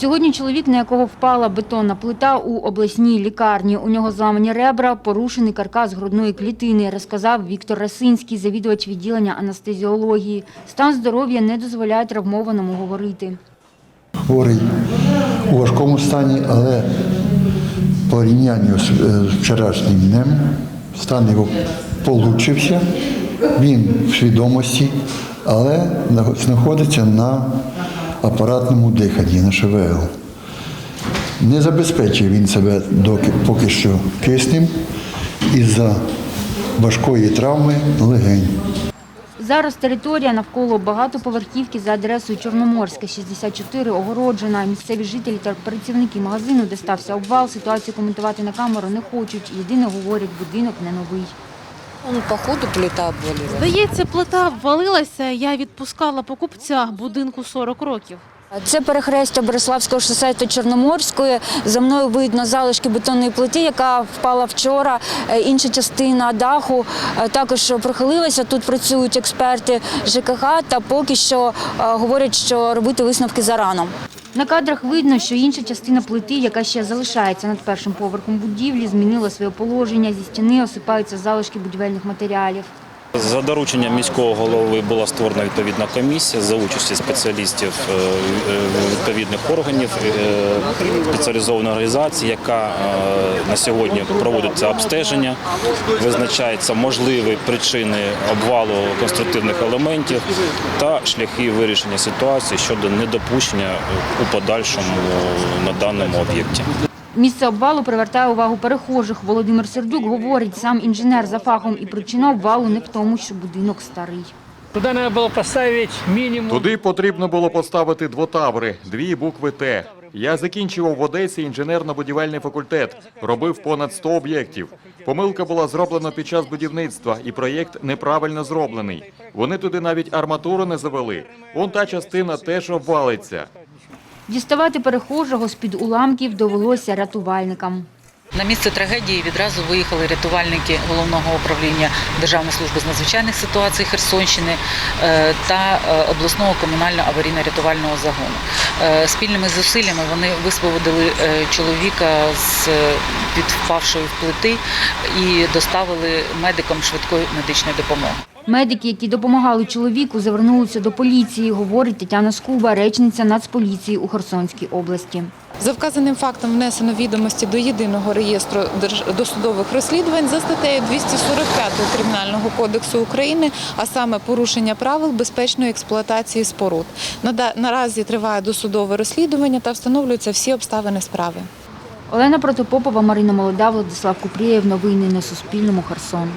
Сьогодні чоловік, на якого впала бетонна плита у обласній лікарні. У нього зламані ребра, порушений каркас грудної клітини, розказав Віктор Расинський, завідувач відділення анестезіології. Стан здоров'я не дозволяє травмованому говорити. Хворий у важкому стані, але по порівнянню з е, вчорашнім днем стан його получшився. Він в свідомості, але знаходиться на апаратному диханні, на ШВЛ. Не забезпечив він себе доки, поки що киснем із-за важкої травми легень. Зараз територія навколо багатоповерхівки за адресою Чорноморська, 64, огороджена. Місцеві жителі та працівники магазину, де стався обвал, ситуацію коментувати на камеру не хочуть. Єдине говорять, будинок не новий. Он, походу, плита обвалилась. Здається, плита ввалилася. Я відпускала покупця будинку 40 років. Це перехрестя Бориславського шосе та Чорноморської. За мною видно залишки бетонної плити, яка впала вчора. Е, Інша частина даху е, також прохилилася. Тут працюють експерти ЖКХ та поки що е, говорять, що робити висновки зарано. На кадрах видно, що інша частина плити, яка ще залишається над першим поверхом будівлі, змінила своє положення. Зі стіни осипаються залишки будівельних матеріалів. За дорученням міського голови була створена відповідна комісія за участі спеціалістів е, е, відповідних органів е, спеціалізованої організації, яка на сьогодні проводить це обстеження, визначаються можливі причини обвалу конструктивних елементів та шляхи вирішення ситуації щодо недопущення у подальшому на даному об'єкті. Місце обвалу привертає увагу перехожих. Володимир Сердюк говорить, сам інженер за фахом і причина обвалу не в тому, що будинок старий. Туда надо было поставить минимум. Туди потрібно було поставити двотаври, дві букви Т. Я закінчував в Одесі інженерно-будівельний факультет, робив понад 100 об'єктів. Помилка була зроблена під час будівництва, і проєкт неправильно зроблений. Вони туди навіть арматуру не завели. Вон та частина теж обвалиться. Діставати перехожого з-під уламків довелося рятувальникам. На місце трагедії відразу виїхали рятувальники головного управління Державної служби з надзвичайних ситуацій Херсонщини е, та е, обласного комунально-аварійно-рятувального загону. Е, Спільними зусиллями вони висвободили чоловіка з е, в плити і доставили медикам швидкої медичної допомоги. Медики, які допомагали чоловіку, завернулися до поліції, говорить Тетяна Скуба, речниця Нацполіції у Херсонській області. За вказаним фактом внесено відомості до єдиного реєстру досудових розслідувань за статтею 245 Кримінального кодексу України, а саме порушення правил безпечної експлуатації споруд. Наразі триває досудове розслідування та встановлюються всі обставини справи. Олена Протопопова, Марина Молода, Владислав Купрієв. Новини на Суспільному. Херсон.